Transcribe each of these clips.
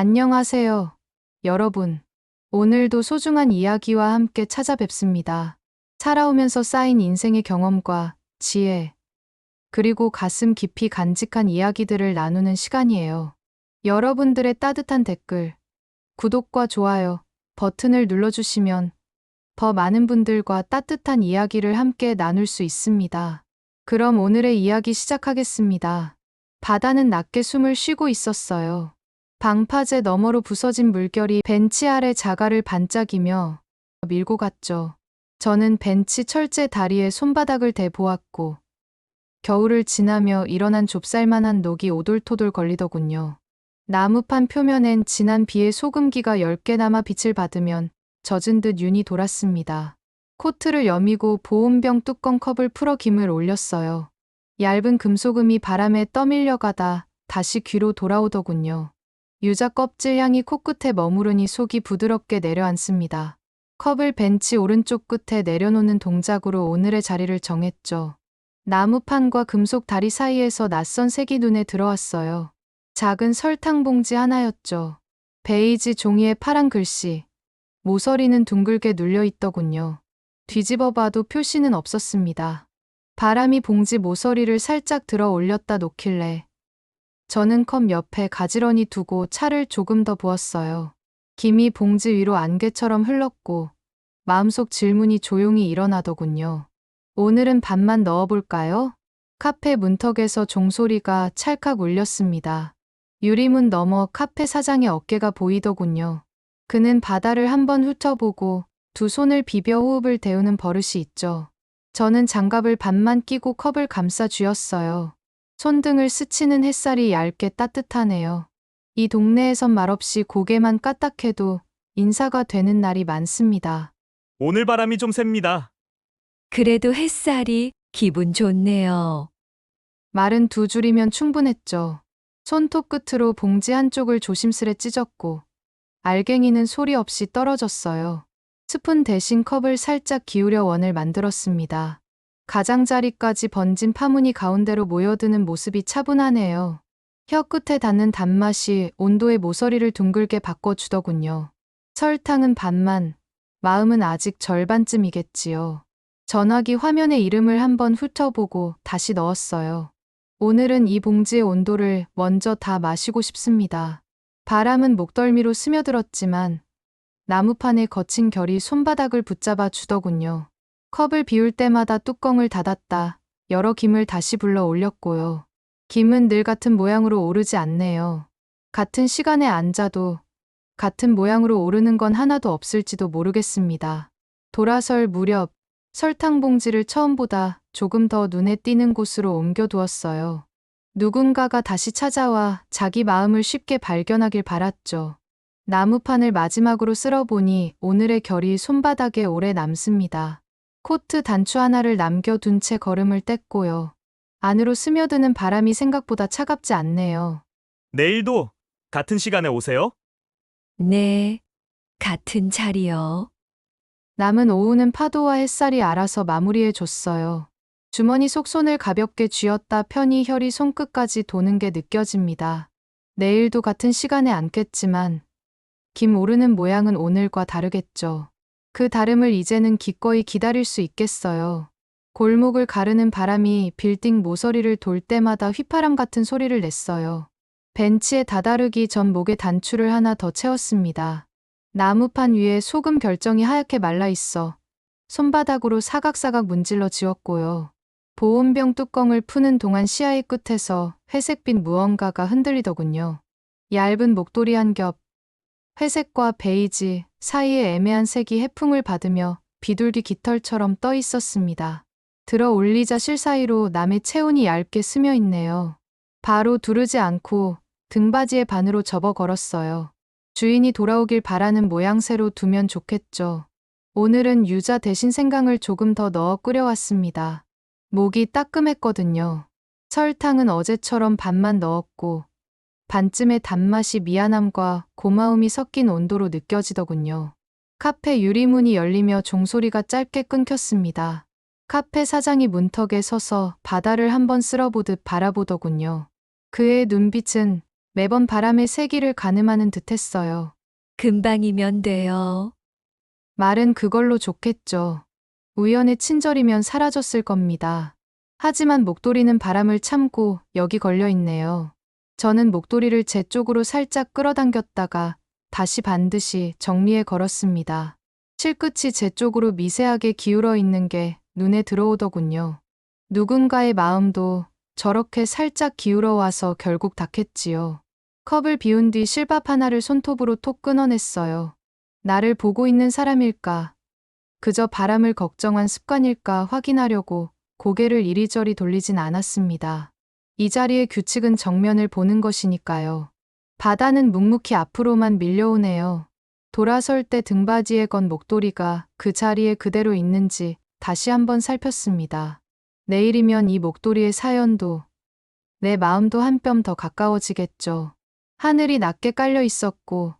안녕하세요. 여러분. 오늘도 소중한 이야기와 함께 찾아뵙습니다. 살아오면서 쌓인 인생의 경험과 지혜, 그리고 가슴 깊이 간직한 이야기들을 나누는 시간이에요. 여러분들의 따뜻한 댓글, 구독과 좋아요 버튼을 눌러주시면 더 많은 분들과 따뜻한 이야기를 함께 나눌 수 있습니다. 그럼 오늘의 이야기 시작하겠습니다. 바다는 낮게 숨을 쉬고 있었어요. 방파제 너머로 부서진 물결이 벤치 아래 자갈을 반짝이며 밀고 갔죠. 저는 벤치 철제 다리에 손바닥을 대보았고 겨울을 지나며 일어난 좁쌀만한 녹이 오돌토돌 걸리더군요. 나무판 표면엔 진한 비의 소금기가 10개 남아 빛을 받으면 젖은 듯 윤이 돌았습니다. 코트를 여미고 보온병 뚜껑 컵을 풀어 김을 올렸어요. 얇은 금소금이 바람에 떠밀려가다 다시 귀로 돌아오더군요. 유자 껍질 향이 코끝에 머무르니 속이 부드럽게 내려앉습니다. 컵을 벤치 오른쪽 끝에 내려놓는 동작으로 오늘의 자리를 정했죠. 나무판과 금속 다리 사이에서 낯선 색이 눈에 들어왔어요. 작은 설탕 봉지 하나였죠. 베이지 종이에 파란 글씨. 모서리는 둥글게 눌려 있더군요. 뒤집어 봐도 표시는 없었습니다. 바람이 봉지 모서리를 살짝 들어 올렸다 놓길래 저는 컵 옆에 가지런히 두고 차를 조금 더 부었어요. 김이 봉지 위로 안개처럼 흘렀고 마음속 질문이 조용히 일어나더군요. 오늘은 반만 넣어볼까요? 카페 문턱에서 종소리가 찰칵 울렸습니다. 유리문 너머 카페 사장의 어깨가 보이더군요. 그는 바다를 한번 훑어보고 두 손을 비벼 호흡을 데우는 버릇이 있죠. 저는 장갑을 반만 끼고 컵을 감싸 쥐었어요. 손등을 스치는 햇살이 얇게 따뜻하네요. 이 동네에선 말없이 고개만 까딱해도 인사가 되는 날이 많습니다. 오늘 바람이 좀 셉니다. 그래도 햇살이 기분 좋네요. 말은 두 줄이면 충분했죠. 손톱 끝으로 봉지 한쪽을 조심스레 찢었고 알갱이는 소리 없이 떨어졌어요. 스푼 대신 컵을 살짝 기울여 원을 만들었습니다. 가장자리까지 번진 파문이 가운데로 모여드는 모습이 차분하네요. 혀 끝에 닿는 단맛이 온도의 모서리를 둥글게 바꿔주더군요. 설탕은 반만, 마음은 아직 절반쯤이겠지요. 전화기 화면에 이름을 한번 훑어보고 다시 넣었어요. 오늘은 이 봉지의 온도를 먼저 다 마시고 싶습니다. 바람은 목덜미로 스며들었지만 나무판의 거친 결이 손바닥을 붙잡아 주더군요. 컵을 비울 때마다 뚜껑을 닫았다. 여러 김을 다시 불러 올렸고요. 김은 늘 같은 모양으로 오르지 않네요. 같은 시간에 앉아도 같은 모양으로 오르는 건 하나도 없을지도 모르겠습니다. 돌아설 무렵 설탕 봉지를 처음보다 조금 더 눈에 띄는 곳으로 옮겨두었어요. 누군가가 다시 찾아와 자기 마음을 쉽게 발견하길 바랐죠. 나무판을 마지막으로 쓸어보니 오늘의 결이 손바닥에 오래 남습니다. 코트 단추 하나를 남겨둔 채 걸음을 뗐고요. 안으로 스며드는 바람이 생각보다 차갑지 않네요. 내일도 같은 시간에 오세요. 네, 같은 자리요. 남은 오후는 파도와 햇살이 알아서 마무리해 줬어요. 주머니 속 손을 가볍게 쥐었다 펴니 혈이 손끝까지 도는 게 느껴집니다. 내일도 같은 시간에 앉겠지만 김 오르는 모양은 오늘과 다르겠죠. 그 다름을 이제는 기꺼이 기다릴 수 있겠어요. 골목을 가르는 바람이 빌딩 모서리를 돌 때마다 휘파람 같은 소리를 냈어요. 벤치에 다다르기 전 목에 단추를 하나 더 채웠습니다. 나무판 위에 소금 결정이 하얗게 말라 있어 손바닥으로 사각사각 문질러 지웠고요. 보온병 뚜껑을 푸는 동안 시야의 끝에서 회색빛 무언가가 흔들리더군요. 얇은 목도리 한 겹, 회색과 베이지 사이의 애매한 색이 해풍을 받으며 비둘기 깃털처럼 떠 있었습니다. 들어 올리자 실 사이로 남의 체온이 얇게 스며 있네요. 바로 두르지 않고 등받이에 반으로 접어 걸었어요. 주인이 돌아오길 바라는 모양새로 두면 좋겠죠. 오늘은 유자 대신 생강을 조금 더 넣어 끓여왔습니다. 목이 따끔했거든요. 설탕은 어제처럼 반만 넣었고 반쯤의 단맛이 미안함과 고마움이 섞인 온도로 느껴지더군요. 카페 유리문이 열리며 종소리가 짧게 끊겼습니다. 카페 사장이 문턱에 서서 바다를 한번 쓸어보듯 바라보더군요. 그의 눈빛은 매번 바람의 세기를 가늠하는 듯 했어요. 금방이면 돼요. 말은 그걸로 좋겠죠. 우연의 친절이면 사라졌을 겁니다. 하지만 목도리는 바람을 참고 여기 걸려 있네요. 저는 목도리를 제 쪽으로 살짝 끌어당겼다가 다시 반드시 정리해 걸었습니다. 실끝이 제 쪽으로 미세하게 기울어 있는 게 눈에 들어오더군요. 누군가의 마음도 저렇게 살짝 기울어 와서 결국 닿겠지요. 컵을 비운 뒤 실밥 하나를 손톱으로 톡 끊어냈어요. 나를 보고 있는 사람일까? 그저 바람을 걱정한 습관일까 확인하려고 고개를 이리저리 돌리진 않았습니다. 이 자리의 규칙은 정면을 보는 것이니까요. 바다는 묵묵히 앞으로만 밀려오네요. 돌아설 때 등받이에 건 목도리가 그 자리에 그대로 있는지 다시 한번 살폈습니다. 내일이면 이 목도리의 사연도 내 마음도 한 뼘 더 가까워지겠죠. 하늘이 낮게 깔려 있었고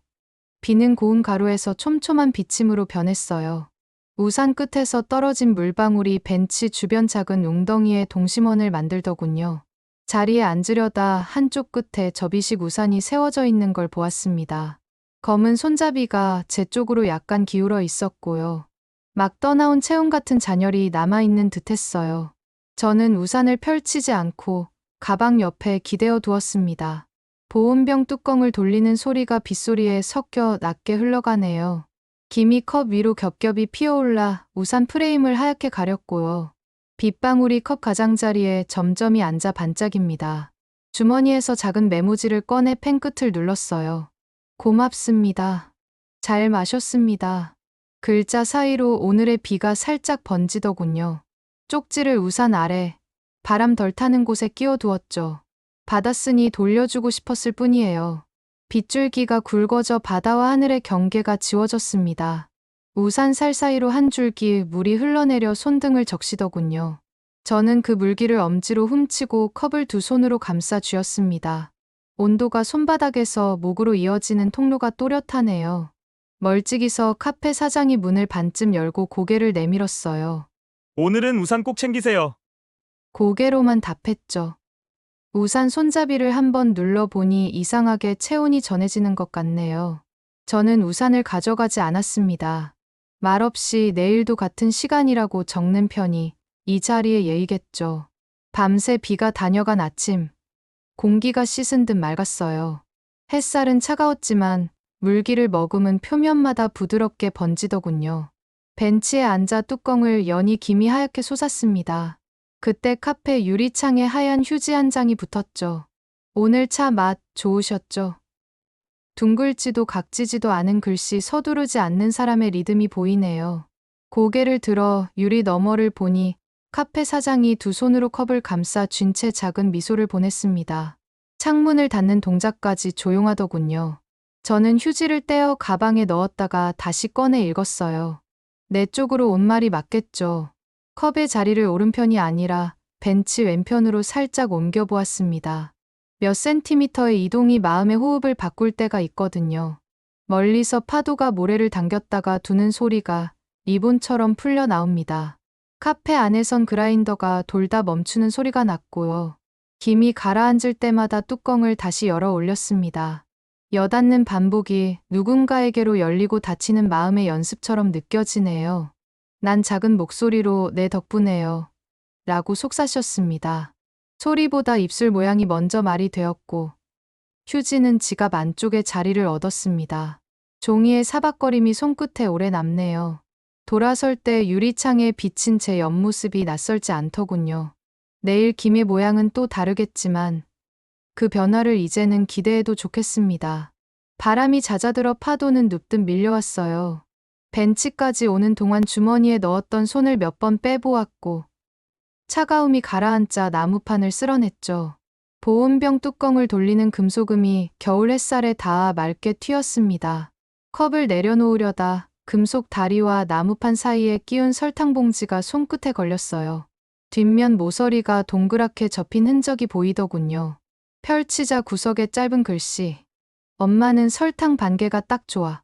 비는 고운 가루에서 촘촘한 비침으로 변했어요. 우산 끝에서 떨어진 물방울이 벤치 주변 작은 웅덩이에 동심원을 만들더군요. 자리에 앉으려다 한쪽 끝에 접이식 우산이 세워져 있는 걸 보았습니다. 검은 손잡이가 제 쪽으로 약간 기울어 있었고요. 막 떠나온 체온 같은 잔열이 남아있는 듯 했어요. 저는 우산을 펼치지 않고 가방 옆에 기대어 두었습니다. 보온병 뚜껑을 돌리는 소리가 빗소리에 섞여 낮게 흘러가네요. 김이 컵 위로 겹겹이 피어올라 우산 프레임을 하얗게 가렸고요. 빗방울이 컵 가장자리에 점점이 앉아 반짝입니다. 주머니에서 작은 메모지를 꺼내 펜 끝을 눌렀어요. 고맙습니다. 잘 마셨습니다. 글자 사이로 오늘의 비가 살짝 번지더군요. 쪽지를 우산 아래 바람 덜 타는 곳에 끼워두었죠. 받았으니 돌려주고 싶었을 뿐이에요. 빗줄기가 굵어져 바다와 하늘의 경계가 지워졌습니다. 우산 살 사이로 한 줄기 물이 흘러내려 손등을 적시더군요. 저는 그 물기를 엄지로 훔치고 컵을 두 손으로 감싸 쥐었습니다. 온도가 손바닥에서 목으로 이어지는 통로가 또렷하네요. 멀찍이서 카페 사장이 문을 반쯤 열고 고개를 내밀었어요. 오늘은 우산 꼭 챙기세요. 고개로만 답했죠. 우산 손잡이를 한번 눌러보니 이상하게 체온이 전해지는 것 같네요. 저는 우산을 가져가지 않았습니다. 말없이 내일도 같은 시간이라고 적는 편이 이 자리의 예의겠죠. 밤새 비가 다녀간 아침, 공기가 씻은 듯 맑았어요. 햇살은 차가웠지만 물기를 머금은 표면마다 부드럽게 번지더군요. 벤치에 앉아 뚜껑을 연이 김이 하얗게 솟았습니다. 그때 카페 유리창에 하얀 휴지 한 장이 붙었죠. 오늘 차 맛 좋으셨죠? 둥글지도 각지지도 않은 글씨 서두르지 않는 사람의 리듬이 보이네요. 고개를 들어 유리 너머를 보니 카페 사장이 두 손으로 컵을 감싸 쥔 채 작은 미소를 보냈습니다. 창문을 닫는 동작까지 조용하더군요. 저는 휴지를 떼어 가방에 넣었다가 다시 꺼내 읽었어요. 내 쪽으로 온 말이 맞겠죠. 컵의 자리를 오른편이 아니라 벤치 왼편으로 살짝 옮겨 보았습니다. 몇 센티미터의 이동이 마음의 호흡을 바꿀 때가 있거든요. 멀리서 파도가 모래를 당겼다가 두는 소리가 리본처럼 풀려 나옵니다. 카페 안에선 그라인더가 돌다 멈추는 소리가 났고요. 김이 가라앉을 때마다 뚜껑을 다시 열어 올렸습니다. 여닫는 반복이 누군가에게로 열리고 닫히는 마음의 연습처럼 느껴지네요. 난 작은 목소리로 내 덕분에요. 라고 속사셨습니다. 소리보다 입술 모양이 먼저 말이 되었고, 휴지는 지갑 안쪽에 자리를 얻었습니다. 종이의 사박거림이 손끝에 오래 남네요. 돌아설 때 유리창에 비친 제 옆모습이 낯설지 않더군요. 내일 김의 모양은 또 다르겠지만, 그 변화를 이제는 기대해도 좋겠습니다. 바람이 잦아들어 파도는 눕듯 밀려왔어요. 벤치까지 오는 동안 주머니에 넣었던 손을 몇 번 빼보았고, 차가움이 가라앉자 나무판을 쓸어냈죠. 보온병 뚜껑을 돌리는 금속음이 겨울 햇살에 닿아 맑게 튀었습니다. 컵을 내려놓으려다 금속 다리와 나무판 사이에 끼운 설탕 봉지가 손끝에 걸렸어요. 뒷면 모서리가 동그랗게 접힌 흔적이 보이더군요. 펼치자 구석에 짧은 글씨. 엄마는 설탕 반 개가 딱 좋아.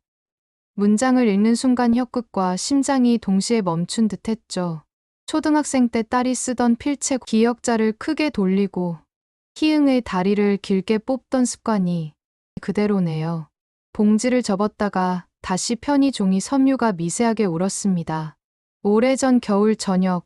문장을 읽는 순간 혀끝과 심장이 동시에 멈춘 듯 했죠. 초등학생 때 딸이 쓰던 필체 기억자를 크게 돌리고 희응의 다리를 길게 뽑던 습관이 그대로네요. 봉지를 접었다가 다시 편히 종이 섬유가 미세하게 울었습니다. 오래전 겨울 저녁,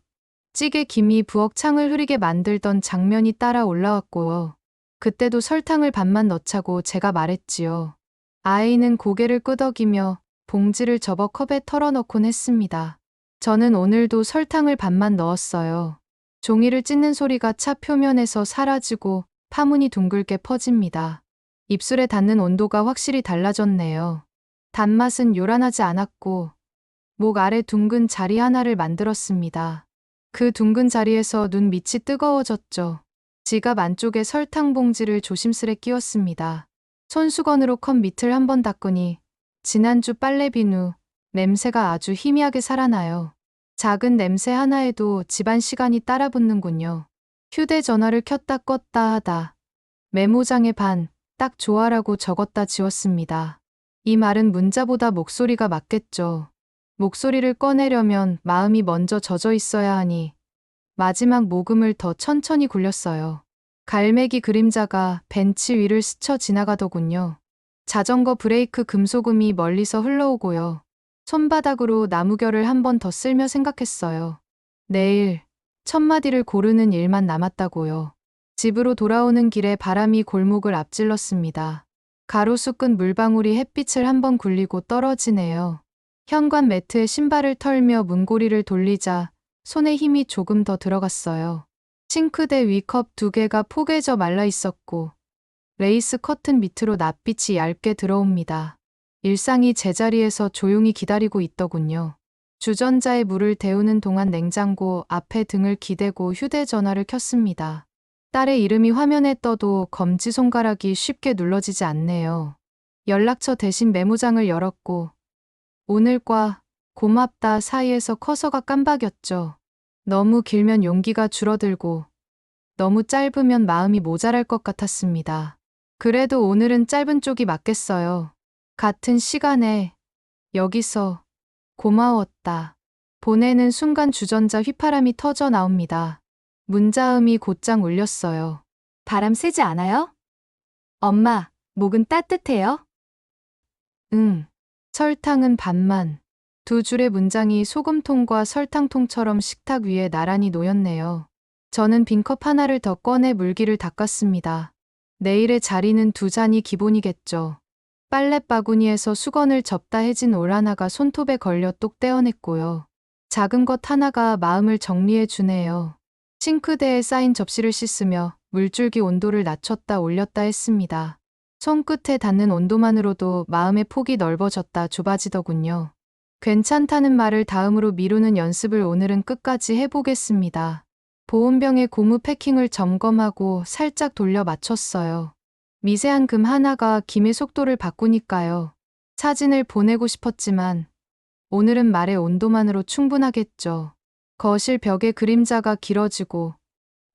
찌개 김이 부엌 창을 흐리게 만들던 장면이 따라 올라왔고요. 그때도 설탕을 반만 넣자고 제가 말했지요. 아이는 고개를 끄덕이며 봉지를 접어 컵에 털어넣곤 했습니다. 저는 오늘도 설탕을 반만 넣었어요. 종이를 찢는 소리가 차 표면에서 사라지고 파문이 둥글게 퍼집니다. 입술에 닿는 온도가 확실히 달라졌네요. 단맛은 요란하지 않았고 목 아래 둥근 자리 하나를 만들었습니다. 그 둥근 자리에서 눈 밑이 뜨거워졌죠. 지갑 안쪽에 설탕 봉지를 조심스레 끼웠습니다. 손수건으로 컵 밑을 한번 닦으니 지난주 빨래 비누 냄새가 아주 희미하게 살아나요. 작은 냄새 하나에도 집안 시간이 따라 붙는군요. 휴대전화를 켰다 껐다 하다. 메모장에 반, 딱 좋아라고 적었다 지웠습니다. 이 말은 문자보다 목소리가 맞겠죠. 목소리를 꺼내려면 마음이 먼저 젖어 있어야 하니 마지막 모금을 더 천천히 굴렸어요. 갈매기 그림자가 벤치 위를 스쳐 지나가더군요. 자전거 브레이크 금소금이 멀리서 흘러오고요. 손바닥으로 나무결을 한 번 더 쓸며 생각했어요. 내일 첫 마디를 고르는 일만 남았다고요. 집으로 돌아오는 길에 바람이 골목을 앞질렀습니다. 가로수 끝 물방울이 햇빛을 한 번 굴리고 떨어지네요. 현관 매트에 신발을 털며 문고리를 돌리자 손에 힘이 조금 더 들어갔어요. 싱크대 위컵 두 개가 포개져 말라 있었고 레이스 커튼 밑으로 낯빛이 얇게 들어옵니다. 일상이 제자리에서 조용히 기다리고 있더군요. 주전자에 물을 데우는 동안 냉장고 앞에 등을 기대고 휴대전화를 켰습니다. 딸의 이름이 화면에 떠도 검지손가락이 쉽게 눌러지지 않네요. 연락처 대신 메모장을 열었고 오늘과 고맙다 사이에서 커서가 깜박였죠. 너무 길면 용기가 줄어들고 너무 짧으면 마음이 모자랄 것 같았습니다. 그래도 오늘은 짧은 쪽이 맞겠어요. 같은 시간에 여기서 고마웠다. 보내는 순간 주전자 휘파람이 터져 나옵니다. 문자음이 곧장 울렸어요. 바람 세지 않아요? 엄마, 목은 따뜻해요? 응. 설탕은 반만. 두 줄의 문장이 소금통과 설탕통처럼 식탁 위에 나란히 놓였네요. 저는 빈컵 하나를 더 꺼내 물기를 닦았습니다. 내일의 자리는 두 잔이 기본이겠죠. 빨래 바구니에서 수건을 접다 해진 올 하나가 손톱에 걸려 똑 떼어냈고요. 작은 것 하나가 마음을 정리해 주네요. 싱크대에 쌓인 접시를 씻으며 물줄기 온도를 낮췄다 올렸다 했습니다. 손끝에 닿는 온도만으로도 마음의 폭이 넓어졌다 좁아지더군요. 괜찮다는 말을 다음으로 미루는 연습을 오늘은 끝까지 해보겠습니다. 보온병의 고무 패킹을 점검하고 살짝 돌려 맞췄어요. 미세한 금 하나가 김의 속도를 바꾸니까요. 사진을 보내고 싶었지만 오늘은 말의 온도만으로 충분하겠죠. 거실 벽의 그림자가 길어지고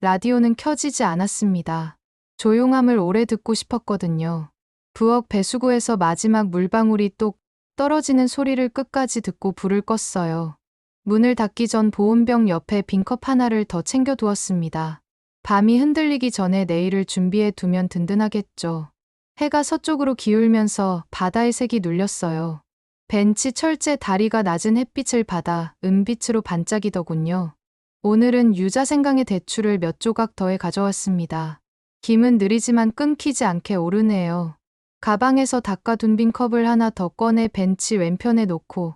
라디오는 켜지지 않았습니다. 조용함을 오래 듣고 싶었거든요. 부엌 배수구에서 마지막 물방울이 똑 떨어지는 소리를 끝까지 듣고 불을 껐어요. 문을 닫기 전 보온병 옆에 빈컵 하나를 더 챙겨두었습니다. 밤이 흔들리기 전에 내일을 준비해 두면 든든하겠죠. 해가 서쪽으로 기울면서 바다의 색이 눌렸어요. 벤치 철제 다리가 낮은 햇빛을 받아 은빛으로 반짝이더군요. 오늘은 유자생강의 대추를 몇 조각 더해 가져왔습니다. 김은 느리지만 끊기지 않게 오르네요. 가방에서 닦아둔 빈 컵을 하나 더 꺼내 벤치 왼편에 놓고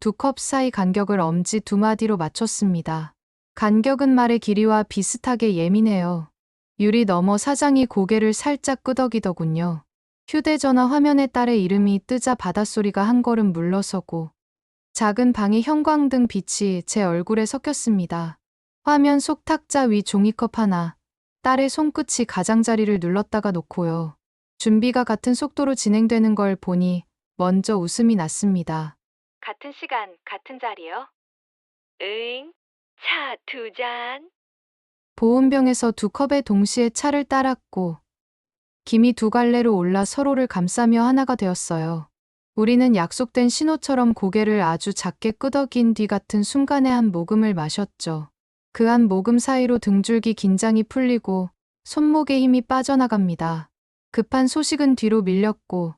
두 컵 사이 간격을 엄지 두 마디로 맞췄습니다. 간격은 말의 길이와 비슷하게 예민해요. 유리 너머 사장이 고개를 살짝 끄덕이더군요. 휴대전화 화면에 딸의 이름이 뜨자 바닷소리가 한 걸음 물러서고 작은 방의 형광등 빛이 제 얼굴에 섞였습니다. 화면 속 탁자 위 종이컵 하나, 딸의 손끝이 가장자리를 눌렀다가 놓고요. 준비가 같은 속도로 진행되는 걸 보니 먼저 웃음이 났습니다. 같은 시간, 같은 자리요? 응. 차 두 잔. 보온병에서 두 컵에 동시에 차를 따랐고 김이 두 갈래로 올라 서로를 감싸며 하나가 되었어요. 우리는 약속된 신호처럼 고개를 아주 작게 끄덕인 뒤 같은 순간에 한 모금을 마셨죠. 그 한 모금 사이로 등줄기 긴장이 풀리고 손목에 힘이 빠져나갑니다. 급한 소식은 뒤로 밀렸고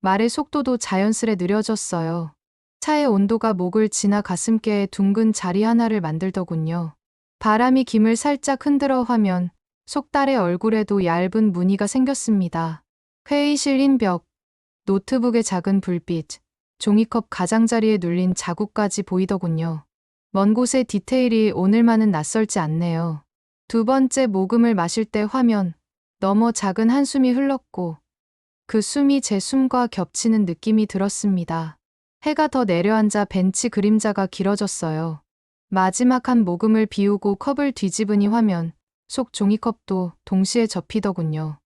말의 속도도 자연스레 느려졌어요. 차의 온도가 목을 지나 가슴께에 둥근 자리 하나를 만들더군요. 바람이 김을 살짝 흔들어 화면, 속달의 얼굴에도 얇은 무늬가 생겼습니다. 회의실 흰벽, 노트북의 작은 불빛, 종이컵 가장자리에 눌린 자국까지 보이더군요. 먼 곳의 디테일이 오늘만은 낯설지 않네요. 두 번째 모금을 마실 때 화면, 너머 작은 한숨이 흘렀고, 그 숨이 제 숨과 겹치는 느낌이 들었습니다. 해가 더 내려앉아 벤치 그림자가 길어졌어요. 마지막 한 모금을 비우고 컵을 뒤집으니 화면, 속 종이컵도 동시에 접히더군요.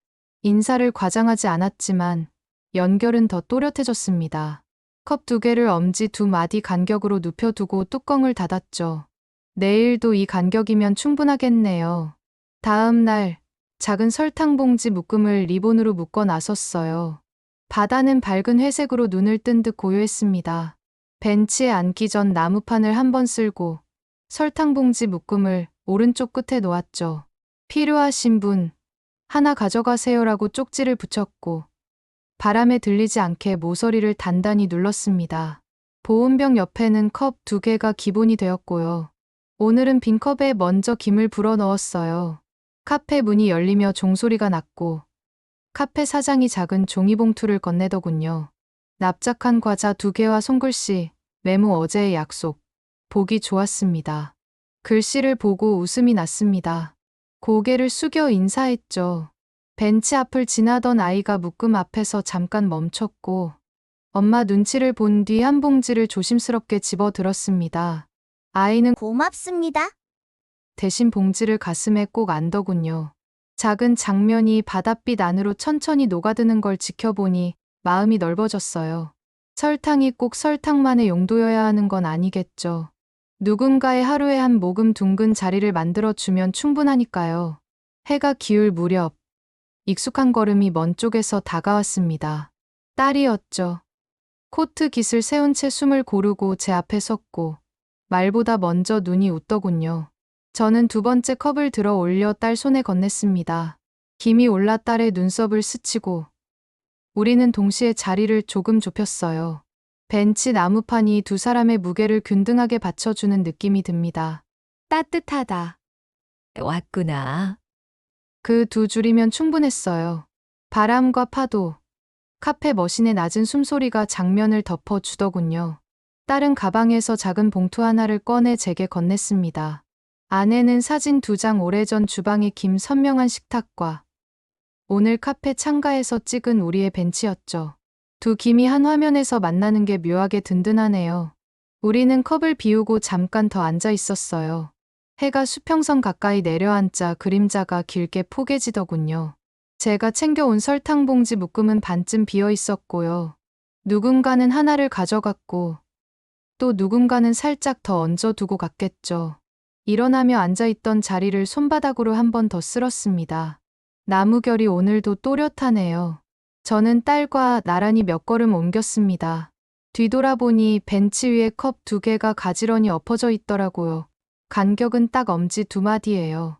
인사를 과장하지 않았지만 연결은 더 또렷해졌습니다. 컵 두 개를 엄지 두 마디 간격으로 눕혀두고 뚜껑을 닫았죠. 내일도 이 간격이면 충분하겠네요. 다음 날 작은 설탕 봉지 묶음을 리본으로 묶어 나섰어요. 바다는 밝은 회색으로 눈을 뜬 듯 고요했습니다. 벤치에 앉기 전 나무판을 한 번 쓸고 설탕 봉지 묶음을 오른쪽 끝에 놓았죠. 필요하신 분 하나 가져가세요라고 쪽지를 붙였고 바람에 들리지 않게 모서리를 단단히 눌렀습니다. 보온병 옆에는 컵 두 개가 기본이 되었고요. 오늘은 빈 컵에 먼저 김을 불어 넣었어요. 카페 문이 열리며 종소리가 났고 카페 사장이 작은 종이봉투를 건네더군요. 납작한 과자 두 개와 손글씨, 메모 어제의 약속. 보기 좋았습니다. 글씨를 보고 웃음이 났습니다. 고개를 숙여 인사했죠. 벤치 앞을 지나던 아이가 묶음 앞에서 잠깐 멈췄고 엄마 눈치를 본 뒤 한 봉지를 조심스럽게 집어 들었습니다. 아이는 고맙습니다. 대신 봉지를 가슴에 꼭 안더군요. 작은 장면이 바닷빛 안으로 천천히 녹아드는 걸 지켜보니 마음이 넓어졌어요. 설탕이 꼭 설탕만의 용도여야 하는 건 아니겠죠. 누군가의 하루에 한 모금 둥근 자리를 만들어주면 충분하니까요. 해가 기울 무렵, 익숙한 걸음이 먼 쪽에서 다가왔습니다. 딸이었죠. 코트 깃을 세운 채 숨을 고르고 제 앞에 섰고, 말보다 먼저 눈이 웃더군요. 저는 두 번째 컵을 들어 올려 딸 손에 건넸습니다. 김이 올라 딸의 눈썹을 스치고 우리는 동시에 자리를 조금 좁혔어요. 벤치 나무판이 두 사람의 무게를 균등하게 받쳐주는 느낌이 듭니다. 따뜻하다. 왔구나. 그 두 줄이면 충분했어요. 바람과 파도, 카페 머신의 낮은 숨소리가 장면을 덮어주더군요. 딸은 가방에서 작은 봉투 하나를 꺼내 제게 건넸습니다. 안에는 사진 두 장 오래전 주방의 김 선명한 식탁과 오늘 카페 창가에서 찍은 우리의 벤치였죠. 두 김이 한 화면에서 만나는 게 묘하게 든든하네요. 우리는 컵을 비우고 잠깐 더 앉아 있었어요. 해가 수평선 가까이 내려앉자 그림자가 길게 포개지더군요. 제가 챙겨온 설탕 봉지 묶음은 반쯤 비어 있었고요. 누군가는 하나를 가져갔고 또 누군가는 살짝 더 얹어두고 갔겠죠. 일어나며 앉아있던 자리를 손바닥으로 한 번 더 쓸었습니다. 나무결이 오늘도 또렷하네요. 저는 딸과 나란히 몇 걸음 옮겼습니다. 뒤돌아보니 벤치 위에 컵 두 개가 가지런히 엎어져 있더라고요. 간격은 딱 엄지 두 마디예요.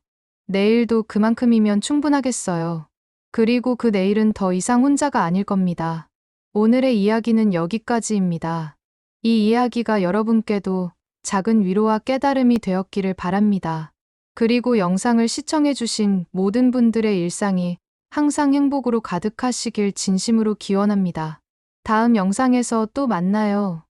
내일도 그만큼이면 충분하겠어요. 그리고 그 내일은 더 이상 혼자가 아닐 겁니다. 오늘의 이야기는 여기까지입니다. 이 이야기가 여러분께도 작은 위로와 깨달음이 되었기를 바랍니다. 그리고 영상을 시청해주신 모든 분들의 일상이 항상 행복으로 가득하시길 진심으로 기원합니다. 다음 영상에서 또 만나요.